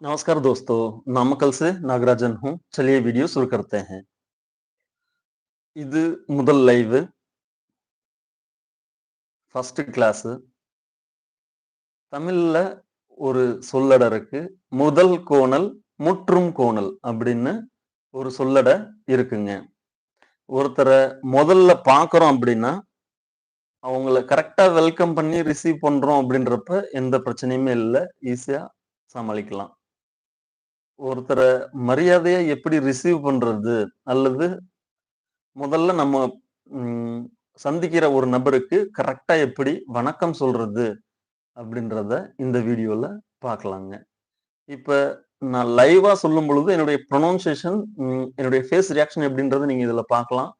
नमस्कार दोस्तों नामकल से नागराजन हूं चलिए वीडियो शुरू करते हैं இது முதல் லைவ் ஃபர்ஸ்ட் கிளாஸ் தமிழ்ல ஒரு சொல்லட இருக்கு முதல் கோணல் முற்றும் கோணல் அப்படின்னு ஒரு சொல்லட இருக்குங்க ஒருத்தரை முதல்ல பார்க்கறோம் அப்படின்னா அவங்கள கரெக்டா வெல்கம் பண்ணி ரிசீவ் பண்றோம் அப்படின்றப்ப எந்த பிரச்சனையுமே இல்லை ஈஸியா சமாளிக்கலாம் ஒருத்தரை மரியாதையா எப்படி ரிசீவ் பண்றது? அல்லது முதல்ல நம்ம சந்திக்கிற ஒரு நபருக்கு கரெக்டா எப்படி வணக்கம் சொல்றது அப்படின்றத இந்த வீடியோல பார்க்கலாங்க. இப்ப நான் லைவா சொல்லும் பொழுது என்னுடைய ப்ரொனவுன்சியேஷன் என்னுடைய ஃபேஸ் ரியாக்ஷன் எப்படின்றத நீங்க இதுல பார்க்கலாம்.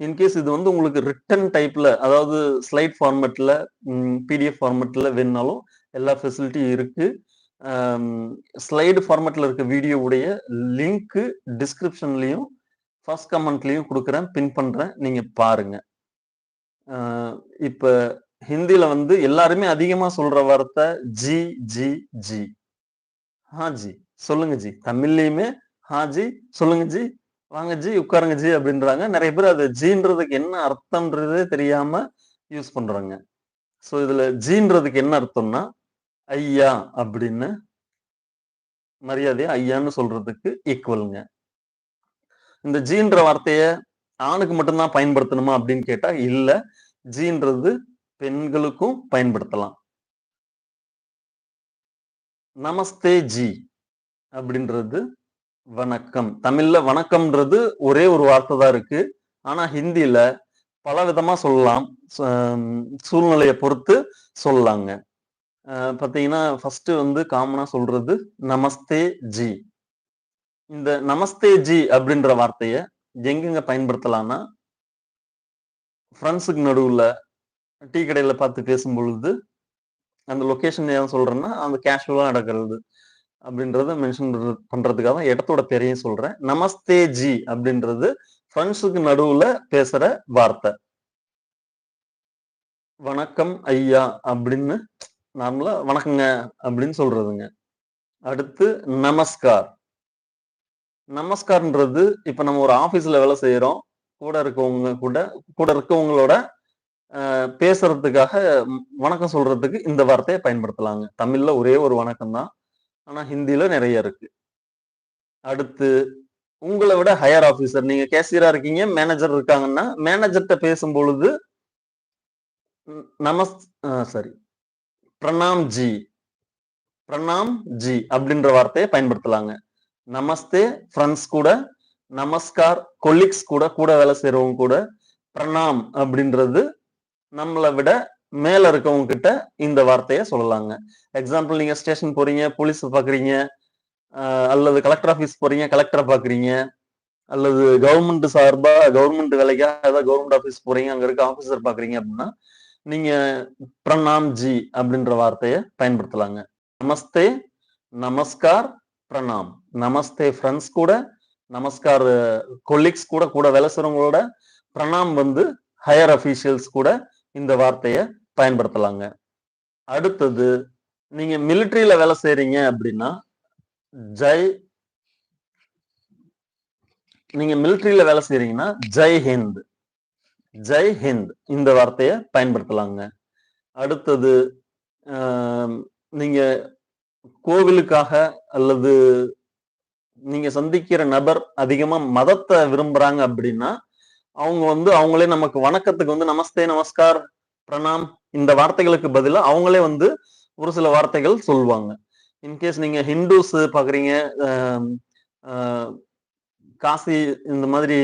இன்கேஸ் இது வந்து உங்களுக்கு ரிட்டன் டைப்ல அதாவது ஸ்லைட் ஃபார்மேட்ல பிடிஎஃப் ஃபார்மேட்ல வேணுனாலும் எல்லா ஃபெசிலிட்டியும் இருக்கு. ஸ்லைடு ஃபார்மேட்டில் இருக்க வீடியோவுடைய லிங்க்கு டிஸ்கிரிப்ஷன்லயும் ஃபர்ஸ்ட் கமெண்ட்லையும் கொடுக்குறேன் பின் பண்ணுறேன் நீங்கள் பாருங்க. இப்போ ஹிந்தியில் வந்து எல்லாருமே அதிகமாக சொல்கிற வார்த்தை ஜி ஜி ஜி ஹா ஜி சொல்லுங்க ஜி தமிழ்லையுமே ஹா ஜி சொல்லுங்க ஜி வாங்க ஜி உட்காருங்க ஜி அப்படின்றாங்க. நிறைய பேர் அது ஜின்றதுக்கு என்ன அர்த்தம்ன்றதே தெரியாம யூஸ் பண்றாங்க. ஸோ இதுல ஜின்றதுக்கு என்ன அர்த்தம்னா ஐயா அப்படின்னு மரியாதையை ஐயான்னு சொல்றதுக்கு ஈக்குவலுங்க இந்த ஜீன்ற வார்த்தைய ஆணுக்கு மட்டும்தான் பயன்படுத்தணுமா அப்படின்னு கேட்டா இல்ல. ஜீன்றது பெண்களுக்கும் பயன்படுத்தலாம். நமஸ்தே ஜி அப்படின்றது வணக்கம். தமிழ்ல வணக்கம்ன்றது ஒரே ஒரு வார்த்தை தான் இருக்கு. ஆனா ஹிந்தியில பல விதமா சொல்லலாம் சூழ்நிலையை பொறுத்து சொல்லலாங்க. பார்த்தீங்கன்னா ஃபர்ஸ்ட் வந்து காமனா சொல்றது நமஸ்தே ஜி. இந்த நமஸ்தே ஜி அப்படின்ற வார்த்தையை எங்கெங்க பயன்படுத்தலாம்னா ஃப்ரெண்ட்ஸுக்கு நடுவில் டீ கடையில் பார்த்து பேசும் பொழுது அந்த லொகேஷன் ஏன் சொல்றேன்னா அந்த கேஷுவலாக நடக்கிறது அப்படின்றத மென்ஷன் பண்றதுக்காக தான் இடத்தோட பேரையும் சொல்றேன். நமஸ்தே ஜி அப்படின்றது ஃப்ரெண்ட்ஸுக்கு நடுவில் பேசுற வார்த்தை. வணக்கம் ஐயா அப்படின்னு நார்மலா வணக்கங்க அப்படின்னு சொல்றதுங்க. அடுத்து நமஸ்கார். நமஸ்கார்ன்றது இப்ப நம்ம ஒரு ஆபீஸ்ல வேலை செய்யறோம் கூட இருக்கவங்க கூட கூட இருக்கவங்களோட பேசுறதுக்காக வணக்கம் சொல்றதுக்கு இந்த வார்த்தையை பயன்படுத்தலாங்க. தமிழ்ல ஒரே ஒரு வணக்கம் தான். ஆனா ஹிந்தியில நிறைய இருக்கு. அடுத்து உங்களை விட ஹையர் ஆபீசர் நீங்க கேசியரா இருக்கீங்க மேனேஜர் இருக்காங்கன்னா மேனேஜர்கிட்ட பேசும் பொழுது ம், நமஸ் சாரி பிரணாம் ஜி. பிரணாம் ஜி அப்படின்ற வார்த்தையை பயன்படுத்தலாங்க. நமஸ்தே ஃப்ரெண்ட்ஸ் கூட நமஸ்கார் கொலிக்ஸ் கூட கூட வேலை செய்யறவங்க கூட பிரணாம் அப்படின்றது நம்மளை விட மேல இருக்கவங்க கிட்ட இந்த வார்த்தையை சொல்லலாங்க. எக்ஸாம்பிள் நீங்க ஸ்டேஷன் போறீங்க போலீஸ் பாக்குறீங்க அல்லது கலெக்டர் ஆபீஸ் போறீங்க கலெக்டரை பாக்குறீங்க அல்லது கவர்மெண்ட் சார்பா கவர்மெண்ட் வேலைக்காக ஏதாவது கவர்மெண்ட் ஆபீஸ் போறீங்க அங்க இருக்க ஆபீசர் பாக்குறீங்க அப்படின்னா நீங்க பிரணாம் ஜி அப்படின்ற வார்த்தையை பயன்படுத்தலாங்க. நமஸ்தே நமஸ்கார் பிரணாம். நமஸ்தே ஃப்ரெண்ட்ஸ் கூட நமஸ்கார் கொலீக்ஸ் கூட கூட வேலை செய்றவங்களோட பிரணாம் வந்து ஹையர் அஃபீஷியல்ஸ் கூட இந்த வார்த்தையை பயன்படுத்தலாங்க. அடுத்தது நீங்க மிலிட்ரியில வேலை செய்றீங்க அப்படின்னா ஜெய் நீங்க மிலிட்ரியில வேலை செய்றீங்கன்னா ஜெய் ஹிந்த். ஜெய் ஹிந்த் இந்த வார்த்தையை பயன்படுத்தலாங்க. அடுத்தது நீங்க கோவிலுக்காக அல்லது நீங்க சந்திக்கிற நபர் அதிகமா மதத்தை விரும்புறாங்க அப்படின்னா அவங்க வந்து அவங்களே நமக்கு வணக்கத்துக்கு வந்து நமஸ்தே நமஸ்கார் பிரணாம் இந்த வார்த்தைகளுக்கு பதிலா அவங்களே வந்து ஒரு சில வார்த்தைகள் சொல்லுவாங்க இன்கேஸ் நீங்க ஹிந்துஸ் பாக்குறீங்க ஆஹ், காசி இந்த மாதிரி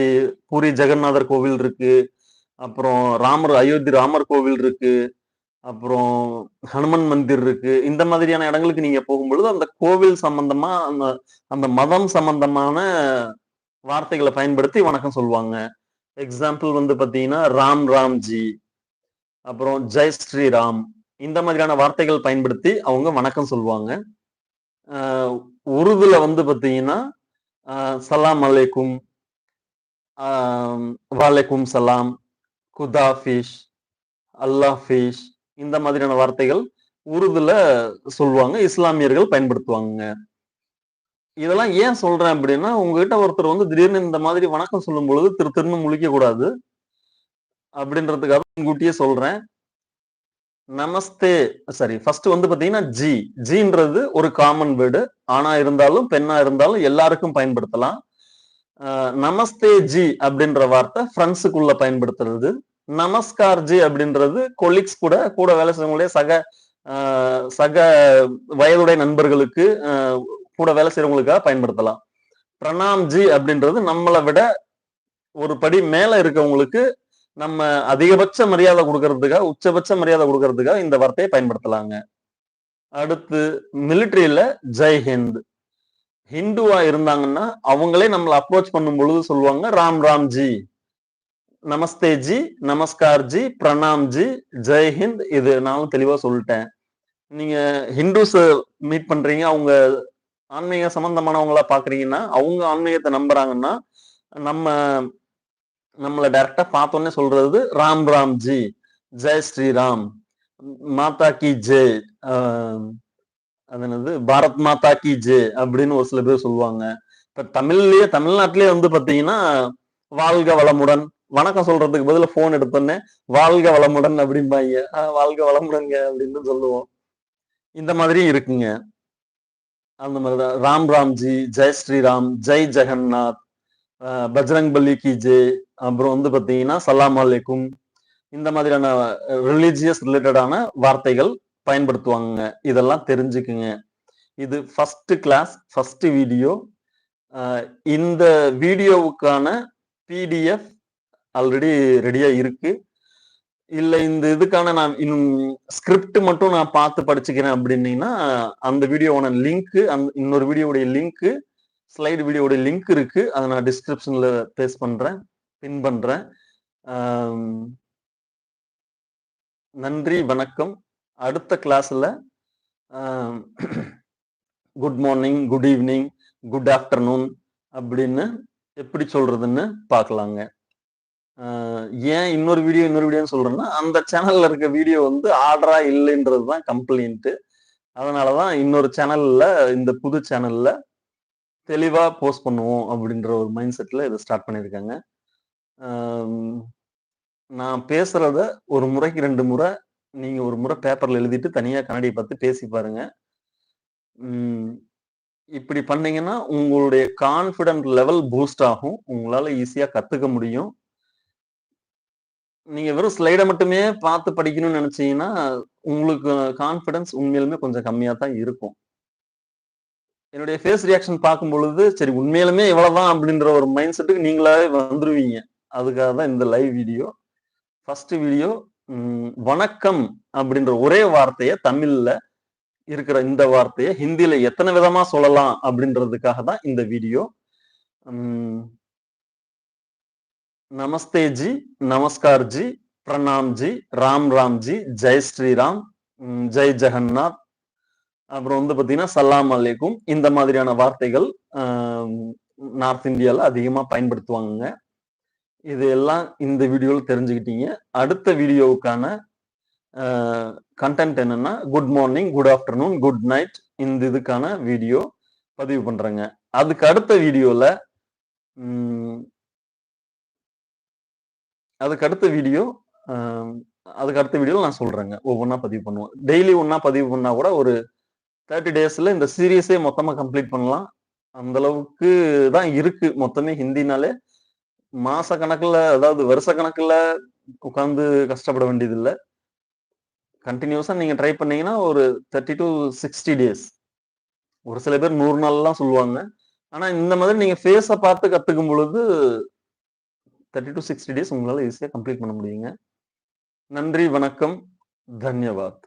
பூரி ஜெகநாதர் கோவில் இருக்கு அப்புறம் ராமர் அயோத்தி ராமர் கோவில் இருக்கு. அப்புறம் ஹனுமன் மந்திர் இருக்கு. இந்த மாதிரியான இடங்களுக்கு நீங்க போகும்பொழுது அந்த கோவில் சம்பந்தமா அந்த அந்த மதம் சம்பந்தமான வார்த்தைகளை பயன்படுத்தி வணக்கம் சொல்லுவாங்க எக்ஸாம்பிள் வந்து பாத்தீங்கன்னா ராம் ராம்ஜி அப்புறம் ஜெய் ஸ்ரீராம் இந்த மாதிரியான வார்த்தைகள் பயன்படுத்தி அவங்க வணக்கம் சொல்லுவாங்க உருதுல வந்து பாத்தீங்கன்னா சலாம் அலைக்கும் வாலைக்கும் சலாம் குதாஃபிஷ் அல்லாஃபிஷ் இந்த மாதிரியான வார்த்தைகள் உருதுல சொல்லுவாங்க இஸ்லாமியர்கள் பயன்படுத்துவாங்க இதெல்லாம் ஏன் சொல்றேன் அப்படின்னா உங்ககிட்ட ஒருத்தர் வந்து திடீர்னு இந்த மாதிரி வணக்கம் சொல்லும் பொழுது திரு திரும்ப முழிக்க கூடாது அப்படின்றதுக்காக முன்கூட்டியே சொல்றேன். நமஸ்தே சாரி ஃபர்ஸ்ட் வந்து பாத்தீங்கன்னா ஜி. ஜின்றது ஒரு காமன் வேர்டு ஆணா இருந்தாலும் பெண்ணா இருந்தாலும் எல்லாருக்கும் பயன்படுத்தலாம். நமஸ்தே ஜி அப்படின்ற வார்த்தை ஃப்ரெண்ட்ஸுக்குள்ள பயன்படுத்துறது. நமஸ்கார் ஜி அப்படின்றது கொலிக்ஸ் கூட கூட வேலை செய்யக்கூடிய சக சக வயதுடைய நண்பர்களுக்கு கூட வேலை செய்யறவங்களுக்காக பயன்படுத்தலாம். பிரணாம் ஜி அப்படின்றது நம்மளை விட ஒரு படி மேல இருக்கவங்களுக்கு நம்ம அதிகபட்ச மரியாதை கொடுக்கறதுக்காக உச்சபட்ச மரியாதை கொடுக்கறதுக்காக இந்த வார்த்தையை பயன்படுத்தலாங்க. அடுத்து மிலிட்ரியில ஜெய் ஹிந்த். ஹிந்துவா இருந்தாங்கன்னா அவங்களே நம்மளை அப்ரோச் பண்ணும் பொழுது சொல்லுவாங்க ராம் ராம் ஜி நமஸ்தே ஜி நமஸ்கார் ஜி பிரணாம் ஜி ஜெய் ஹிந்த் இது நானும் தெளிவா சொல்லிட்டேன். நீங்க ஹிந்துஸ் மீட் பண்றீங்க அவங்க ஆன்மீக சம்பந்தமானவங்களா பாக்குறீங்கன்னா அவங்க ஆன்மீகத்தை நம்புறாங்கன்னா நம்ம நம்மளை டைரக்டா பார்த்தோன்னே சொல்றது ராம் ராம் ஜி ஜெய் ஸ்ரீராம் மாதா கி ஜெய் ஆஹ் அது என்னது? பாரத் மாதா கி ஜே அப்படின்னு ஒரு சில பேர் சொல்லுவாங்க. இப்ப தமிழ்லயே தமிழ்நாட்டிலேயே வந்து பாத்தீங்கன்னா வாழ்க வளமுடன். வணக்கம் சொல்றதுக்கு பதில போன் எடுத்தோன்னே வாழ்க வளமுடன் அப்படிம்பாங்க. வாழ்க வளமுடன்ங்க அப்படின்னு சொல்லுவோம். இந்த மாதிரியும் இருக்குங்க. அந்த மாதிரிதான். ராம் ராம்ஜி ஜெய் ஸ்ரீராம் ஜெய் ஜெகநாத் பஜ்ரங் பல்லி கி ஜே அப்புறம் வந்து பாத்தீங்கன்னா சலாம் அலைக்கும் இந்த மாதிரியான ரிலீஜியஸ் ரிலேட்டடான வார்த்தைகள் பயன்படுத்துவாங்க. இதெல்லாம் தெரிஞ்சுக்குங்க. இது ஃபர்ஸ்ட் கிளாஸ் ஃபர்ஸ்ட் வீடியோ இந்த வீடியோவுக்கான பிடிஎஃப் ஆல்ரெடி ரெடியா இருக்கு. இல்ல இந்த இதுக்கான நான் ஸ்கிரிப்ட் மட்டும் நான் பார்த்து படிச்சுக்கிறேன் அப்படின்னீங்கன்னா அந்த வீடியோவான லிங்க் அந்த இன்னொரு வீடியோவுடைய லிங்க் ஸ்லைடு வீடியோவுடைய லிங்க் இருக்கு. அதை நான் டிஸ்கிரிப்ஷன்ல பேஸ்ட் பண்றேன் பின் பண்றேன். நன்றி வணக்கம். அடுத்த கிளாஸ்ல good morning good evening good afternoon அப்படின்னு எப்படி சொல்றதுன்னு பார்க்கலாங்க. ஏன் இன்னொரு வீடியோ இன்னொரு வீடியோன்னு சொல்றேன்னா அந்த சேனல்ல இருக்க வீடியோ வந்து ஆர்டரா இல்லைன்றது தான் கம்ப்ளைண்ட் அதனாலதான் இன்னொரு சேனல்ல இந்த புது சேனல்ல தெளிவா போஸ்ட் பண்ணுவோம் அப்படின்ற ஒரு மைண்ட் செட்ல இதை ஸ்டார்ட் பண்ணியிருக்காங்க. நான் பேசுறத ஒரு முறைக்கு ரெண்டு முறை நீங்க ஒரு முறை பேப்பர்ல எழுதிட்டு தனியா கண்ணாடியை பார்த்து பேசி பாருங்க. இப்படி பண்ணீங்கன்னா உங்களுடைய கான்ஃபிடென்ட் லெவல் பூஸ்ட் ஆகும். உங்களால ஈஸியா கத்துக்க முடியும். நீங்க வெறும் ஸ்லைடை மட்டுமே பார்த்து படிக்கணும்னு நினைச்சீங்கன்னா உங்களுக்கு கான்ஃபிடன்ஸ் உண்மையிலுமே கொஞ்சம் கம்மியா தான் இருக்கும். என்னுடைய ஃபேஸ் ரியாக்ஷன் பார்க்கும் பொழுது சரி உண்மையிலுமே இவ்வளவுதான் அப்படின்ற ஒரு மைண்ட் செட்டுக்கு நீங்களாவே வந்துருவீங்க. அதுக்காக தான் இந்த லைவ் வீடியோ ஃபர்ஸ்ட் வீடியோ வணக்கம் அப்படின்ற ஒரே வார்த்தையை தமிழ்ல இருக்கிற இந்த வார்த்தையை ஹிந்தியில எத்தனை விதமா சொல்லலாம் அப்படின்றதுக்காக தான் இந்த வீடியோ. நமஸ்தேஜி நமஸ்தே ஜி நமஸ்கார் ஜி பிரணாம் ஜி ராம் ராம் ஜி ஜெய் ஸ்ரீராம் ஜெய் ஜெகநாத். அப்புறம் வந்து பாத்தீங்கன்னா சலாம் அலைக்கும் இந்த மாதிரியான வார்த்தைகள் நார்த் இந்தியால அதிகமா பயன்படுத்துவாங்க இது எல்லாம் இந்த வீடியோவில் தெரிஞ்சுக்கிட்டீங்க. அடுத்த வீடியோவுக்கான கண்டென்ட் என்னன்னா good morning good afternoon good night இந்த இதுக்கான வீடியோ பதிவு பண்றேங்க. அதுக்கு அடுத்த வீடியோல அதுக்கு அடுத்த வீடியோ அதுக்கு அடுத்த வீடியோவில் நான் சொல்றேங்க. ஒவ்வொன்றா பதிவு பண்ணுவோம். டெய்லி ஒன்றா பதிவு பண்ணா கூட ஒரு தேர்ட்டி டேஸ்ல இந்த சீரியஸே மொத்தமாக கம்ப்ளீட் பண்ணலாம். அந்த அளவுக்கு தான் இருக்கு. மொத்தமே ஹிந்தினாலே மாச கணக்குல அதாவது வருஷ கணக்குல உட்காந்து கஷ்டப்பட வேண்டியது இல்லை கண்டினியூஸா நீங்க ட்ரை பண்ணீங்கன்னா ஒரு தேர்ட்டி டு சிக்ஸ்டி டேஸ் ஒரு சில பேர் நூறு நாள்லாம் சொல்லுவாங்க. ஆனா இந்த மாதிரி நீங்க ஃபேஸை பார்த்து கத்துக்கும் பொழுது தேர்ட்டி டு சிக்ஸ்டி டேஸ் உங்களால ஈஸியா கம்ப்ளீட் பண்ண முடியுங்க. நன்றி வணக்கம். தன்யவாத்.